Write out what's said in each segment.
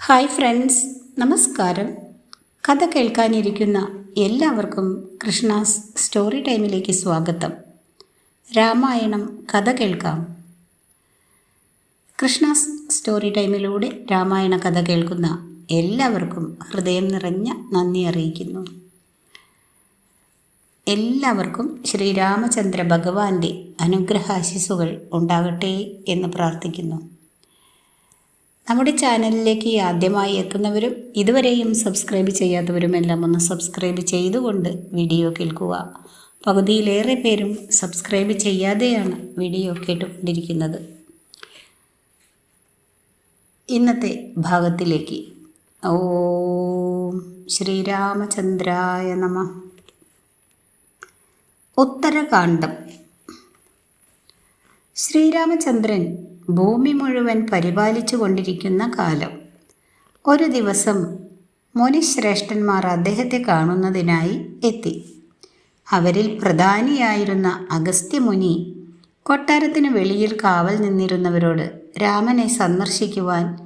Hi friends നമസ്കാരം. കഥ കേൾക്കാനിരിക്കുന്ന എല്ലാവർക്കും കൃഷ്ണാസ് സ്റ്റോറി ടൈമിലേക്ക് സ്വാഗതം. രാമായണം കഥ കേൾക്കാം. കൃഷ്ണാസ് സ്റ്റോറി ടൈമിലൂടെ രാമായണ കഥ കേൾക്കുന്ന എല്ലാവർക്കും ഹൃദയം നിറഞ്ഞ നന്ദി അറിയിക്കുന്നു. എല്ലാവർക്കും ശ്രീരാമചന്ദ്ര ഭഗവാന്റെ അനുഗ്രഹാശിസുകൾ ഉണ്ടാകട്ടെ എന്ന് പ്രാർത്ഥിക്കുന്നു. നമ്മുടെ ചാനലിലേക്ക് ആദ്യമായി എത്തുന്നവരും ഇതുവരെയും സബ്സ്ക്രൈബ് ചെയ്യാത്തവരും എല്ലാം ഒന്ന് സബ്സ്ക്രൈബ് ചെയ്തുകൊണ്ട് വീഡിയോ കേൾക്കുക. പകുതിയിലേറെ പേരും സബ്സ്ക്രൈബ് ചെയ്യാതെയാണ് വീഡിയോ കേട്ടുകൊണ്ടിരിക്കുന്നത്. ഇന്നത്തെ ഭാഗത്തിലേക്ക്. ഓ ശ്രീരാമചന്ദ്രായ നമ. ഉത്തരകാണ്ഡം ശ്രീരാമചന്ദ്രൻ ഭൂമി മുഴുവൻ പരിപാലിച്ചു കൊണ്ടിരിക്കുന്ന കാലം. ഒരു ദിവസം മുനിശ്രേഷ്ഠന്മാർ അദ്ദേഹത്തെ കാണുന്നതിനായി എത്തി. അവരിൽ പ്രധാനിയായിരുന്ന അഗസ്ത്യമുനി കൊട്ടാരത്തിന് വെളിയിൽ കാവൽ നിന്നിരുന്നവരോട് രാമനെ സന്ദർശിക്കുവാൻ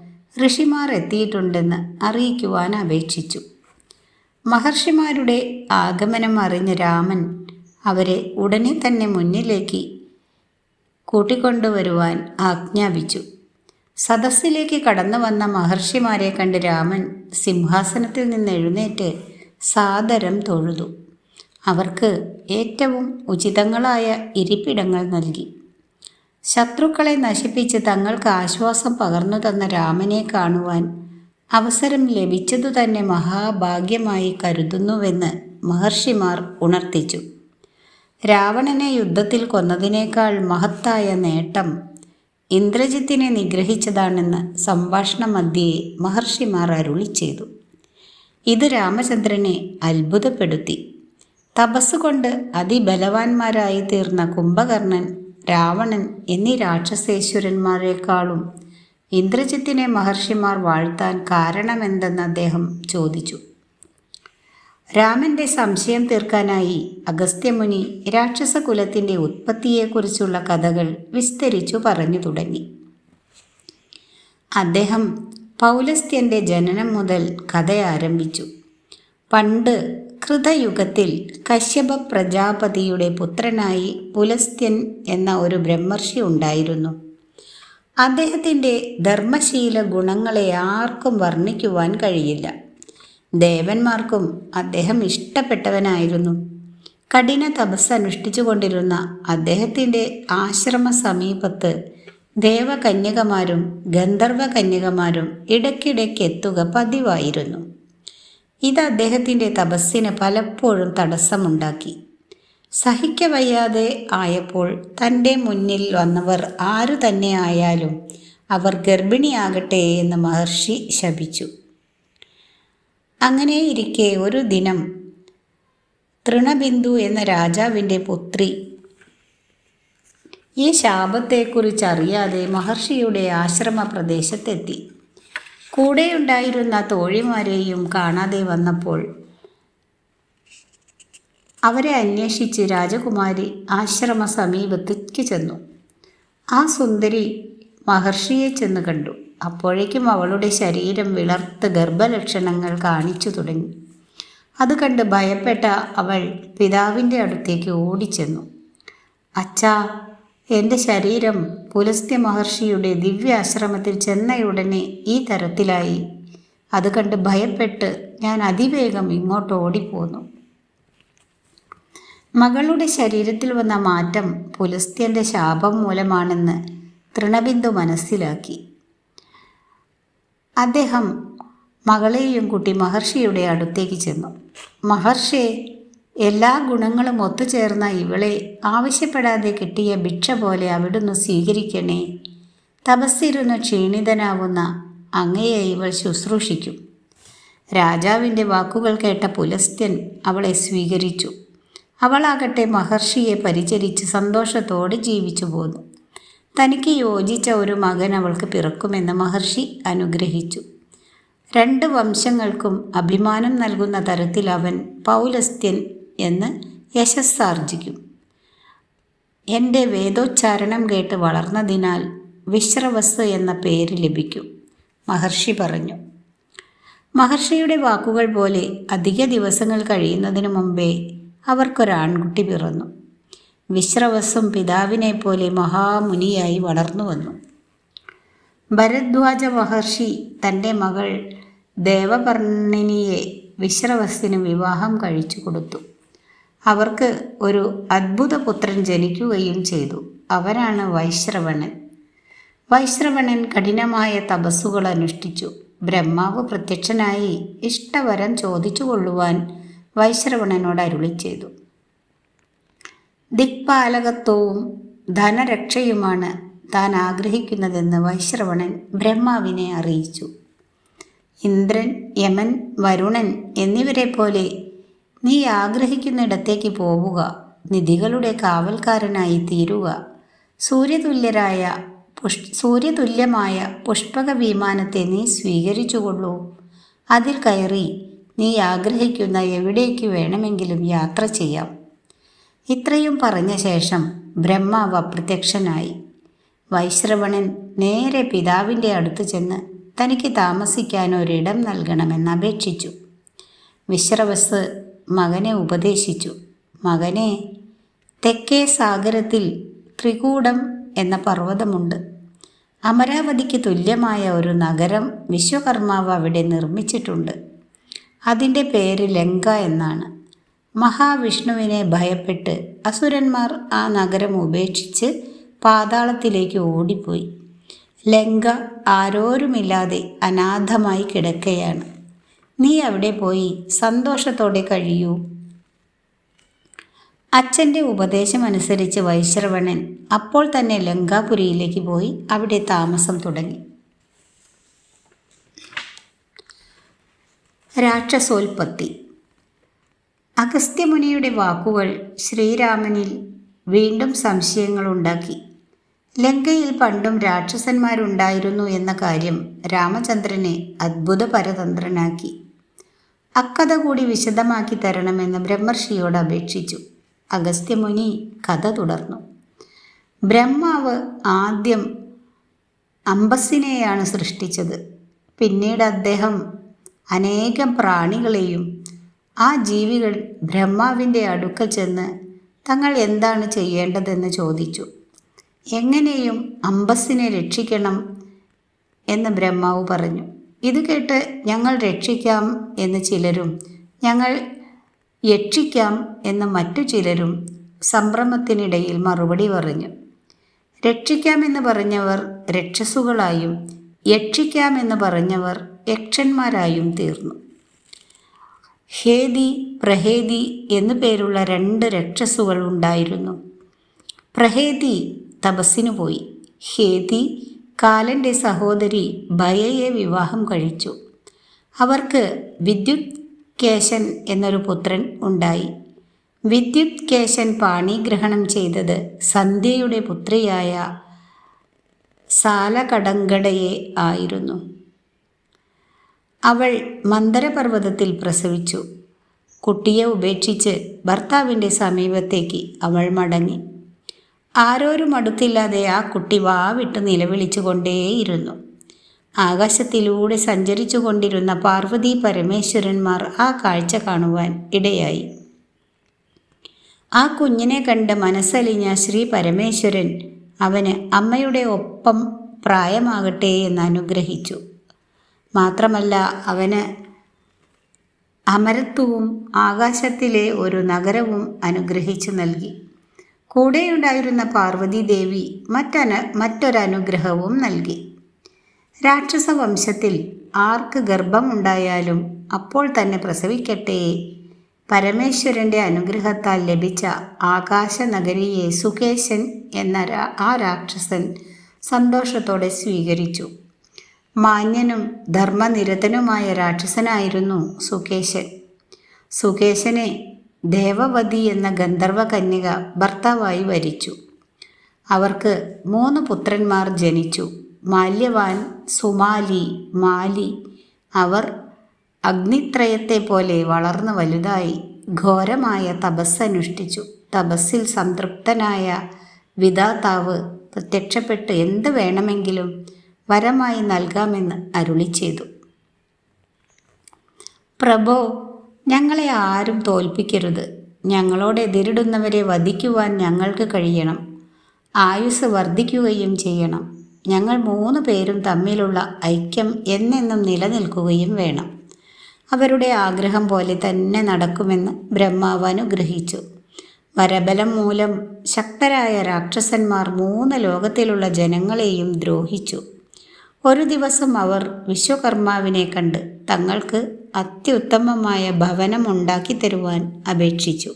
ഋഷിമാർ എത്തിയിട്ടുണ്ടെന്ന് അറിയിക്കുവാൻ അപേക്ഷിച്ചു. മഹർഷിമാരുടെ ആഗമനം അറിഞ്ഞ രാമൻ അവരെ ഉടനെ തന്നെ മുന്നിലേക്ക് കൂട്ടിക്കൊണ്ടുവരുവാൻ ആജ്ഞാപിച്ചു. സദസ്സിലേക്ക് കടന്നു വന്ന മഹർഷിമാരെ കണ്ട് രാമൻ സിംഹാസനത്തിൽ നിന്ന് എഴുന്നേറ്റ് സാദരം തൊഴുതു. അവർക്ക് ഏറ്റവും ഉചിതങ്ങളായ ഇരിപ്പിടങ്ങൾ നൽകി. ശത്രുക്കളെ നശിപ്പിച്ച് തങ്ങൾക്ക് ആശ്വാസം പകർന്നു തന്ന രാമനെ കാണുവാൻ അവസരം ലഭിച്ചതു തന്നെ മഹാഭാഗ്യമായി കരുതുന്നുവെന്ന് മഹർഷിമാർ ഉണർത്തിച്ചു. രാവണനെ യുദ്ധത്തിൽ കൊന്നതിനേക്കാൾ മഹത്തായ നേട്ടം ഇന്ദ്രജിത്തിനെ നിഗ്രഹിച്ചതാണെന്ന് സംഭാഷണ മധ്യേ മഹർഷിമാർ അരുളി ചെയ്തു. ഇത് രാമചന്ദ്രനെ അത്ഭുതപ്പെടുത്തി. തപസ്സുകൊണ്ട് അതിബലവാന്മാരായി തീർന്ന കുംഭകർണൻ രാവണൻ എന്നീ രാക്ഷസേശ്വരന്മാരെക്കാളും ഇന്ദ്രജിത്തിനെ മഹർഷിമാർ വാഴ്ത്താൻ കാരണമെന്തെന്ന് അദ്ദേഹം ചോദിച്ചു. രാമന്റെ സംശയം തീർക്കാനായി അഗസ്ത്യമുനി രാക്ഷസകുലത്തിന്റെ ഉത്പത്തിയെക്കുറിച്ചുള്ള കഥകൾ വിസ്തരിച്ചു പറഞ്ഞു തുടങ്ങി. അദ്ദേഹം പൗലസ്ത്യന്റെ ജനനം മുതൽ കഥ ആരംഭിച്ചു പണ്ട് കൃതയുഗത്തിൽ കശ്യപ പ്രജാപതിയുടെ പുത്രനായി പുലസ്ത്യൻ എന്ന ഒരു ബ്രഹ്മർഷി ഉണ്ടായിരുന്നു. അദ്ദേഹത്തിന്റെ ധർമ്മശീല ഗുണങ്ങളെ ആർക്കും വർണിക്കുവാൻ കഴിയില്ല. ദേവന്മാർക്കും അദ്ദേഹം ഇഷ്ടപ്പെട്ടവനായിരുന്നു. കഠിന തപസ് അനുഷ്ഠിച്ചു കൊണ്ടിരുന്ന അദ്ദേഹത്തിന്റെ ആശ്രമ സമീപത്ത് ദേവകന്യകമാരും ഗന്ധർവകന്യകമാരും ഇടയ്ക്കിടയ്ക്ക് എത്തുക പതിവായിരുന്നു. ഇത് അദ്ദേഹത്തിന്റെ തപസ്സിന് പലപ്പോഴും തടസ്സമുണ്ടാക്കി. സഹിക്കവയ്യാതെ ആയപ്പോൾ തന്റെ മുന്നിൽ വന്നവർ ആരു തന്നെ ആയാലും അവർ ഗർഭിണിയാകട്ടെ എന്ന് മഹർഷി ശപിച്ചു. അങ്ങനെയിരിക്കെ ഒരു ദിനം തൃണബിന്ദു എന്ന രാജാവിന്റെ പുത്രി. ഈ ശാപത്തെക്കുറിച്ച് അറിയാതെ മഹർഷിയുടെ ആശ്രമ പ്രദേശത്തെത്തി കൂടെയുണ്ടായിരുന്ന തോഴിമാരെയും കാണാതെ വന്നപ്പോൾ അവരെ അന്വേഷിച്ച് രാജകുമാരി ആശ്രമ സമീപത്തേക്ക് ചെന്നു. ആ സുന്ദരി മഹർഷിയെ ചെന്ന് കണ്ടു. അപ്പോഴേക്കും അവളുടെ ശരീരം വിളർത്ത് ഗർഭലക്ഷണങ്ങൾ കാണിച്ചു തുടങ്ങി. അത് കണ്ട് ഭയപ്പെട്ട അവൾ പിതാവിന്റെ അടുത്തേക്ക് ഓടിച്ചെന്നു. അച്ഛാ എന്റെ ശരീരം പുലസ്ത്യ മഹർഷിയുടെ ദിവ്യാശ്രമത്തിൽ ചെന്നയുടനെ ഈ തരത്തിലായി. അത് കണ്ട് ഭയപ്പെട്ട് ഞാൻ അതിവേഗം ഇങ്ങോട്ട് ഓടിപ്പോന്നു. മകളുടെ ശരീരത്തിൽ വന്ന മാറ്റം പുലസ്ത്യന്റെ ശാപം മൂലമാണെന്ന് തൃണബിന്ദു മനസ്സിലാക്കി. അദ്ദേഹം മകളെയും കുട്ടി മഹർഷിയുടെ അടുത്തേക്ക് ചെന്നു. മഹർഷി എല്ലാ ഗുണങ്ങളും ഒത്തുചേർന്ന ഇവളെ ആവശ്യപ്പെടാതെ കിട്ടിയ ഭിക്ഷ പോലെ അവിടുന്ന് സ്വീകരിക്കണേ. തപസ്സിരുന്ന് ക്ഷീണിതനാവുന്ന അങ്ങയെ ഇവൾ ശുശ്രൂഷിക്കും. രാജാവിന്റെ വാക്കുകൾ കേട്ട പുലസ്ത്യൻ അവളെ സ്വീകരിച്ചു. അവളാകട്ടെ മഹർഷിയെ പരിചരിച്ച് സന്തോഷത്തോടെ ജീവിച്ചു പോന്നു തനിക്ക് യോജിച്ച ഒരു മകൻ അവൾക്ക് പിറക്കുമെന്ന് മഹർഷി അനുഗ്രഹിച്ചു. രണ്ട് വംശങ്ങൾക്കും അഭിമാനം നൽകുന്ന തരത്തിൽ അവൻ പൗലസ്ത്യൻ എന്ന് യശസ്സാർജിക്കും. എന്റെ വേദോച്ചാരണം കേട്ട് വളർന്നതിനാൽ വിശ്രവസ് എന്ന പേര് ലഭിക്കും മഹർഷി പറഞ്ഞു. മഹർഷിയുടെ വാക്കുകൾ പോലെ അധിക ദിവസങ്ങൾ കഴിയുന്നതിന് മുമ്പേ അവർക്കൊരാൺകുട്ടി പിറന്നു. വിശ്രവസ്സും പിതാവിനെ പോലെ മഹാമുനിയായി വളർന്നു വന്നു. ഭരദ്വാജ മഹർഷി തന്റെ മകൾ ദേവപർണിനിയെ വിശ്രവസ്സിന് വിവാഹം കഴിച്ചു കൊടുത്തു. അവർക്ക് ഒരു അദ്ഭുത പുത്രൻ ജനിക്കുകയും ചെയ്തു. അവരാണ് വൈശ്രവണൻ. വൈശ്രവണൻ കഠിനമായ തപസ്സുകൾ അനുഷ്ഠിച്ചു. ബ്രഹ്മാവ് പ്രത്യക്ഷനായി ഇഷ്ടവരം ചോദിച്ചു കൊള്ളുവാൻ വൈശ്രവണനോട് അരുളി ചെയ്തു. ദിക്പാലകത്വവും ധനരക്ഷയുമാണ് താൻ ആഗ്രഹിക്കുന്നതെന്ന് വൈശ്രവണൻ ബ്രഹ്മാവിനെ അറിയിച്ചു. ഇന്ദ്രൻ യമൻ വരുണൻ എന്നിവരെ പോലെ നീ ആഗ്രഹിക്കുന്നിടത്തേക്ക് പോവുക നിധികളുടെ കാവൽക്കാരനായി തീരുക. സൂര്യതുല്യരായ പുഷ് സൂര്യതുല്യമായ പുഷ്പക വിമാനത്തെ നീ സ്വീകരിച്ചുകൊള്ളൂ. അതിൽ കയറി നീ ആഗ്രഹിക്കുന്ന എവിടേക്ക് വേണമെങ്കിലും യാത്ര ചെയ്യാം. ഇത്രയും പറഞ്ഞ ശേഷം ബ്രഹ്മാവ് അപ്രത്യക്ഷനായി. വൈശ്രവണൻ നേരെ പിതാവിന്റെ അടുത്ത് ചെന്ന് തനിക്ക് താമസിക്കാൻ ഒരിടം നൽകണമെന്ന് അപേക്ഷിച്ചു. വിശ്രവസ് മകനെ ഉപദേശിച്ചു. മകനെ തെക്കേ സാഗരത്തിൽ ത്രികൂടം എന്ന പർവതമുണ്ട്. അമരാവതിക്ക് തുല്യമായ ഒരു നഗരം വിശ്വകർമാവ് അവിടെ നിർമ്മിച്ചിട്ടുണ്ട്. അതിന്റെ പേര് ലങ്ക എന്നാണ്. മഹാവിഷ്ണുവിനെ ഭയപ്പെട്ട് അസുരന്മാർ ആ നഗരം ഉപേക്ഷിച്ച് പാതാളത്തിലേക്ക് ഓടിപ്പോയി. ലങ്ക ആരോരുമില്ലാതെ അനാഥമായി കിടക്കുകയാണ് നീ അവിടെ പോയി സന്തോഷത്തോടെ കഴിയൂ അച്ഛന്റെ ഉപദേശമനുസരിച്ച് വൈശ്രവണൻ അപ്പോൾ തന്നെ ലങ്കാപുരിയിലേക്ക് പോയി അവിടെ താമസം തുടങ്ങി. രാക്ഷസോൽപത്തി അഗസ്ത്യമുനിയുടെ വാക്കുകൾ ശ്രീരാമനിൽ വീണ്ടും സംശയങ്ങൾ ഉണ്ടാക്കി ലങ്കയിൽ പണ്ടും രാക്ഷസന്മാരുണ്ടായിരുന്നു എന്ന കാര്യം രാമചന്ദ്രനെ അത്ഭുത പരതന്ത്രനാക്കി അക്കഥ കൂടി വിശദമാക്കി തരണമെന്ന് ബ്രഹ്മർഷിയോട് അപേക്ഷിച്ചു. അഗസ്ത്യമുനി കഥ തുടർന്നു. ബ്രഹ്മാവ് ആദ്യം അമ്പസിനെയാണ് സൃഷ്ടിച്ചത്. പിന്നീട് അദ്ദേഹം അനേകം പ്രാണികളെയും ആ ജീവികൾ ബ്രഹ്മാവിന്റെ അടുക്കൽ ചെന്ന് തങ്ങൾ എന്താണ് ചെയ്യേണ്ടതെന്ന് ചോദിച്ചു. എങ്ങനെയും അമ്പസിനെ രക്ഷിക്കണം എന്ന് ബ്രഹ്മാവ് പറഞ്ഞു. ഇത് കേട്ട് ഞങ്ങൾ രക്ഷിക്കാം എന്ന് ചിലരും ഞങ്ങൾ യക്ഷിക്കാം എന്ന് മറ്റു ചിലരും സംഭ്രമത്തിനിടയിൽ മറുപടി പറഞ്ഞു. രക്ഷിക്കാമെന്ന് പറഞ്ഞവർ രക്ഷസുകളായും യക്ഷിക്കാമെന്ന് പറഞ്ഞവർ യക്ഷന്മാരായും തീർന്നു. ഹേതി പ്രഹേദി എന്നു പേരുള്ള രണ്ട് രക്ഷസുകൾ ഉണ്ടായിരുന്നു. പ്രഹേദി തപസ്സിനു പോയി. ഹേദി കാലന്റെ സഹോദരി ഭയയെ വിവാഹം കഴിച്ചു. അവർക്ക് വിദ്യുത് കേശൻ എന്നൊരു പുത്രൻ ഉണ്ടായി. വിദ്യുത് കേശൻ പാണിഗ്രഹണം ചെയ്തത് സന്ധ്യയുടെ പുത്രിയായ സാലകടങ്കടയെ ആയിരുന്നു. അവൾ മന്ദരപർവതത്തിൽ പ്രസവിച്ചു. കുട്ടിയെ ഉപേക്ഷിച്ച് ഭർത്താവിന്റെ സമീപത്തേക്ക് അവൾ മടങ്ങി. ആരോരും അടുത്തില്ലാതെ ആ കുട്ടി വാവിട്ട് നിലവിളിച്ചു കൊണ്ടേയിരുന്നു ആകാശത്തിലൂടെ സഞ്ചരിച്ചു കൊണ്ടിരുന്ന പാർവതി പരമേശ്വരന്മാർ ആ കാഴ്ച കാണുവാൻ ഇടയായി. ആ കുഞ്ഞിനെ കണ്ട് മനസ്സലിഞ്ഞ ശ്രീ പരമേശ്വരൻ അവന് അമ്മയുടെ ഒപ്പം പ്രായമാകട്ടെ എന്ന് അനുഗ്രഹിച്ചു. മാത്രമല്ല അവന് അമരത്വവും ആകാശത്തിലെ ഒരു നഗരവും അനുഗ്രഹിച്ചു നൽകി. കൂടെയുണ്ടായിരുന്ന പാർവതി ദേവി മറ്റന മറ്റൊരനുഗ്രഹവും നൽകി. രാക്ഷസ വംശത്തിൽ ആർക്ക് ഗർഭമുണ്ടായാലും അപ്പോൾ തന്നെ പ്രസവിക്കട്ടെ. പരമേശ്വരന്റെ അനുഗ്രഹത്താൽ ലഭിച്ച ആകാശനഗരിയെ സുകേശൻ എന്ന ആ രാക്ഷസൻ സന്തോഷത്തോടെ സ്വീകരിച്ചു. മാന്യനും ധർമ്മനിരതനുമായ രാക്ഷസനായിരുന്നു സുകേശൻ. സുകേശനെ ദേവവതി എന്ന ഗന്ധർവകന്യക ഭർത്താവായി വരിച്ചു. അവർക്ക് മൂന്ന് പുത്രന്മാർ ജനിച്ചു. മാല്യവാൻ സുമാലി മാലി. അവർ അഗ്നിത്രയത്തെ പോലെ വളർന്നു വലുതായി ഘോരമായ തപസ്സനുഷ്ഠിച്ചു. തപസ്സിൽ സംതൃപ്തനായ വിധാതാവ് പ്രത്യക്ഷപ്പെട്ട് എന്ത് വേണമെങ്കിലും വരമായി നൽകാമെന്ന് അരുളി ചെയ്തു. പ്രഭോ ഞങ്ങളെ ആരും തോൽപ്പിക്കരുത്. ഞങ്ങളോട് എതിരിടുന്നവരെ വധിക്കുവാൻ ഞങ്ങൾക്ക് കഴിയണം. ആയുസ് വർദ്ധിക്കുകയും ചെയ്യണം. ഞങ്ങൾ മൂന്ന് പേരും തമ്മിലുള്ള ഐക്യം എന്നെന്നും നിലനിൽക്കുകയും വേണം. അവരുടെ ആഗ്രഹം പോലെ തന്നെ നടക്കുമെന്ന് ബ്രഹ്മാവ് അനുഗ്രഹിച്ചു. വരബലം മൂലം ശക്തരായ രാക്ഷസന്മാർ മൂന്ന് ലോകത്തിലുള്ള ജനങ്ങളെയും ദ്രോഹിച്ചു. ഒരു ദിവസം അവർ വിശ്വകർമാവിനെ കണ്ട് തങ്ങൾക്ക് അത്യുത്തമമായ ഭവനം ഉണ്ടാക്കി തരുവാൻ അപേക്ഷിച്ചു.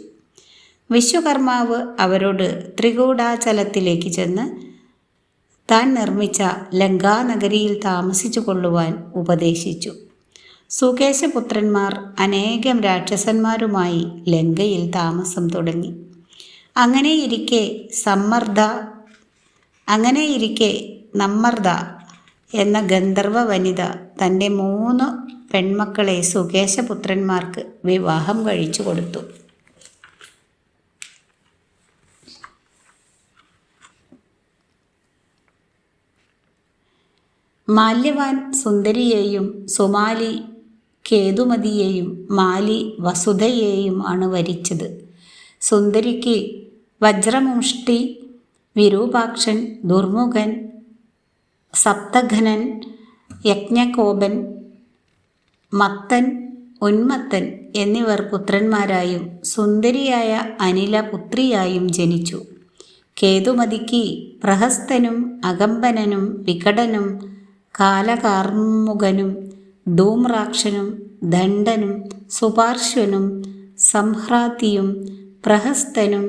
വിശ്വകർമാവ് അവരോട് ത്രികൂടാചലത്തിലേക്ക് ചെന്ന് താൻ നിർമ്മിച്ച ലങ്കാനഗരിയിൽ താമസിച്ചു കൊള്ളുവാൻ ഉപദേശിച്ചു. സുകേശപുത്രന്മാർ അനേകം രാക്ഷസന്മാരുമായി ലങ്കയിൽ താമസം തുടങ്ങി. അങ്ങനെയിരിക്കെ സമ്മർദ്ദ അങ്ങനെയിരിക്കെ നമ്മർദ എന്ന ഗന്ധർവ വനിത തന്റെ മൂന്ന് പെൺമക്കളെ സുകേശപുത്രന്മാർക്ക് വിവാഹം കഴിച്ചു കൊടുത്തു. മാല്യവാൻ സുന്ദരിയെയും സുമാലി കേതുമതിയെയും മാലി വസുധയെയും ആണ് വരിച്ചത്. സുന്ദരിക്ക് വജ്രമുഷ്ടി വിരൂപാക്ഷൻ ദുർമുഖൻ സപ്തഘനൻ യജ്ഞകോപൻ മത്തൻ ഉന്മത്തൻ എന്നിവർ പുത്രന്മാരായും സുന്ദരിയായ അനില പുത്രിയായും ജനിച്ചു. കേതുമതിക്ക് പ്രഹസ്തനും അകമ്പനനും വികടനും കാലകാർമുകനും ധൂമ്രാക്ഷനും ദണ്ഡനും സുപാർശ്വനും സംഹ്രാതിയും പ്രഹസ്തനും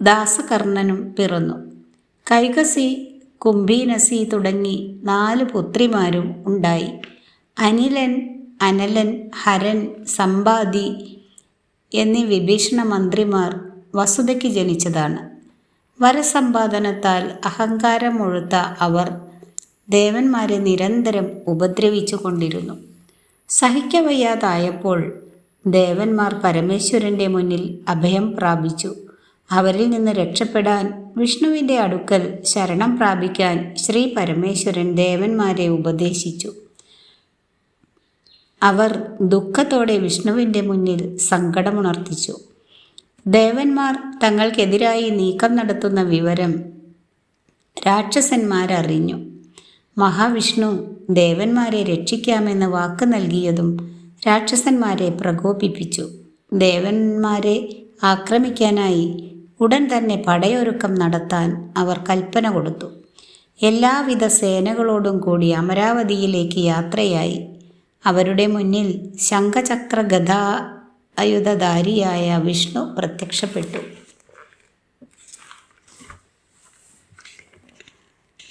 ദാസകർണനും പിറന്നു. കൈകസി കുംഭീനസി തുടങ്ങി നാല് പുത്രിമാരും ഉണ്ടായി. അനിലൻ അനലൻ ഹരൻ സമ്പാദി എന്നീ വിഭീഷണ മന്ത്രിമാർ വസുതയ്ക്ക് ജനിച്ചതാണ്. വരസമ്പാദനത്താൽ അഹങ്കാരമൊഴുത്ത അവർ ദേവന്മാരെ നിരന്തരം ഉപദ്രവിച്ചു കൊണ്ടിരുന്നു. സഹിക്കവയ്യാതായപ്പോൾ ദേവന്മാർ പരമേശ്വരന്റെ മുന്നിൽ അഭയം പ്രാപിച്ചു. അവരിൽ നിന്ന് രക്ഷപ്പെടാൻ വിഷ്ണുവിന്റെ അടുക്കൽ ശരണം പ്രാപിക്കാൻ ശ്രീ പരമേശ്വരൻ ദേവന്മാരെ ഉപദേശിച്ചു. അവർ ദുഃഖത്തോടെ വിഷ്ണുവിന്റെ മുന്നിൽ സങ്കടമുണർത്തിച്ചു. ദേവന്മാർ തങ്ങൾക്കെതിരായി നീക്കം നടത്തുന്ന വിവരം രാക്ഷസന്മാരറിഞ്ഞു. മഹാവിഷ്ണു ദേവന്മാരെ രക്ഷിക്കാമെന്ന് വാക്ക് നൽകിയതും രാക്ഷസന്മാരെ പ്രകോപിപ്പിച്ചു. ദേവന്മാരെ ആക്രമിക്കാനായി ഉടൻ തന്നെ പടയൊരുക്കം നടത്താൻ അവർ കൽപ്പന കൊടുത്തു. എല്ലാവിധ സേനകളോടും കൂടി അമരാവതിയിലേക്ക് യാത്രയായി. അവരുടെ മുന്നിൽ ശംഖചക്ര ഗതായുധധാരിയായ വിഷ്ണു പ്രത്യക്ഷപ്പെട്ടു.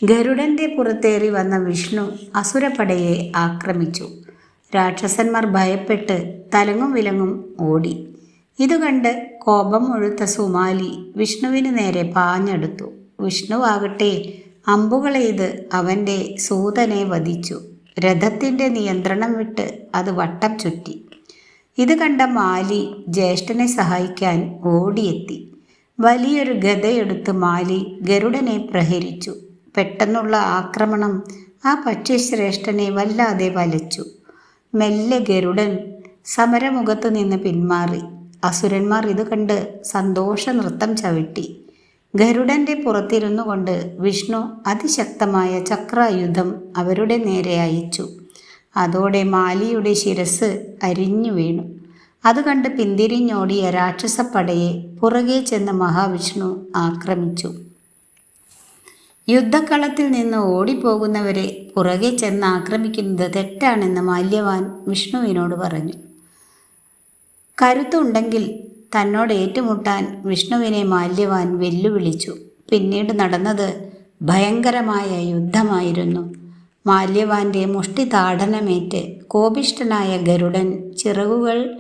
ഗരുഡന്റെ പുറത്തേറി വന്ന വിഷ്ണു അസുരപ്പടയെ ആക്രമിച്ചു. രാക്ഷസന്മാർ ഭയപ്പെട്ട് തലങ്ങും വിലങ്ങും ഓടി. ഇത് കണ്ട് കോപം മുഴുത്ത സുമാലി വിഷ്ണുവിന് നേരെ പാഞ്ഞെടുത്തു. വിഷ്ണുവാകട്ടെ അമ്പുകളെയ്ത് അവന്റെ സൂതനെ വധിച്ചു. രഥത്തിന്റെ നിയന്ത്രണം വിട്ട് അത് വട്ടം ചുറ്റി. ഇത് കണ്ട മാലി ജ്യേഷ്ഠനെ സഹായിക്കാൻ ഓടിയെത്തി. വലിയൊരു ഗതയെടുത്ത് മാലി ഗരുഡനെ പ്രഹരിച്ചു. പെട്ടെന്നുള്ള ആക്രമണം ആ പക്ഷിശ്രേഷ്ഠനെ വല്ലാതെ വലച്ചു. മെല്ലെ ഗരുഡൻ സമരമുഖത്തു നിന്ന് പിന്മാറി. അസുരന്മാർ ഇത് കണ്ട് സന്തോഷ നൃത്തം ചവിട്ടി. ഗരുഡന്റെ പുറത്തിരുന്നു കൊണ്ട് വിഷ്ണു അതിശക്തമായ ചക്രായുധം അവരുടെ നേരെ അയച്ചു. അതോടെ മാലിയുടെ ശിരസ് അരിഞ്ഞു വീണു. അത് കണ്ട് പിന്തിരിഞ്ഞോടിയ രാക്ഷസപ്പടയെ പുറകെ ചെന്ന് മഹാവിഷ്ണു ആക്രമിച്ചു. യുദ്ധക്കളത്തിൽ നിന്ന് ഓടിപ്പോകുന്നവരെ പുറകെ ചെന്ന് ആക്രമിക്കുന്നത് തെറ്റാണെന്ന് മാല്യവാൻ വിഷ്ണുവിനോട് പറഞ്ഞു. കരുത്തുണ്ടെങ്കിൽ തന്നോട് ഏറ്റുമുട്ടാൻ വിഷ്ണുവിനെ മാല്യവാൻ വെല്ലുവിളിച്ചു. പിന്നീട് നടന്നത് ഭയങ്കരമായ യുദ്ധമായിരുന്നു. മാല്യവാന്റെ മുഷ്ടി താടനമേറ്റ് കോപിഷ്ഠനായ ഗരുഡൻ ചിറകുകൾ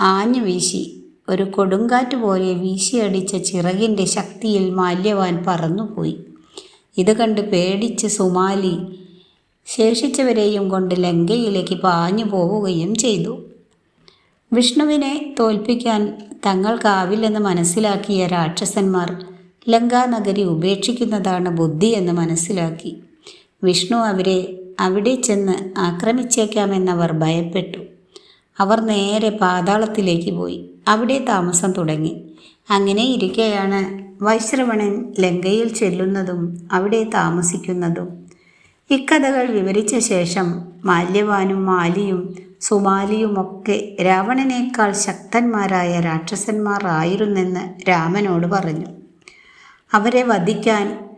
ആഞ്ഞു വീശി. ഒരു കൊടുങ്കാറ്റ് പോലെ വീശിയടിച്ച ചിറകിന്റെ ശക്തിയിൽ മാല്യവാൻ പറന്നുപോയി. ഇത് കണ്ട് പേടിച്ച് സുമാലി ശേഷിച്ചവരെയും കൊണ്ട് ലങ്കയിലേക്ക് പാഞ്ഞു പോവുകയും ചെയ്തു. വിഷ്ണുവിനെ തോൽപ്പിക്കാൻ തങ്ങൾക്കാവില്ലെന്ന് മനസ്സിലാക്കിയ രാക്ഷസന്മാർ ലങ്കാനഗരി ഉപേക്ഷിക്കുന്നതാണ് ബുദ്ധി എന്ന് മനസ്സിലാക്കി. വിഷ്ണു അവരെ അവിടെ ചെന്ന് ആക്രമിച്ചേക്കാമെന്നവർ ഭയപ്പെട്ടു. അവർ നേരെ പാതാളത്തിലേക്ക് പോയി. അവിടെ താമസം തുടങ്ങി. അങ്ങനെ ഇരിക്കെയാണ് വൈശ്രവണൻ ലങ്കയിൽ ചെല്ലുന്നതും അവിടെ താമസിക്കുന്നതും. ഇക്കഥകൾ വിവരിച്ച ശേഷം മാല്യവാനും മാലിയും സുമാലിയുമൊക്കെ രാവണനേക്കാൾ ശക്തന്മാരായ രാക്ഷസന്മാർ ആയിരുന്നെന്ന് രാമനോട് പറഞ്ഞു. അവരെ വധിക്കാൻ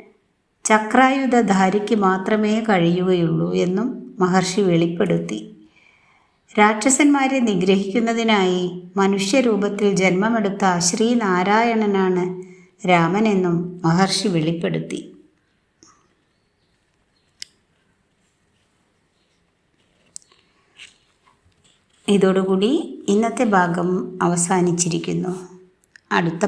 ചക്രായുധധാരിക്ക് മാത്രമേ കഴിയുകയുള്ളൂ എന്നും മഹർഷി വെളിപ്പെടുത്തി. രാക്ഷസന്മാരെ നിഗ്രഹിക്കുന്നതിനായി മനുഷ്യരൂപത്തിൽ ജന്മമെടുത്ത ശ്രീനാരായണനാണ് രാമനെന്നും മഹർഷി വെളിപ്പെടുത്തി. ഇതോടുകൂടി ഇന്നത്തെ ഭാഗം അവസാനിച്ചിരിക്കുന്നു. അടുത്ത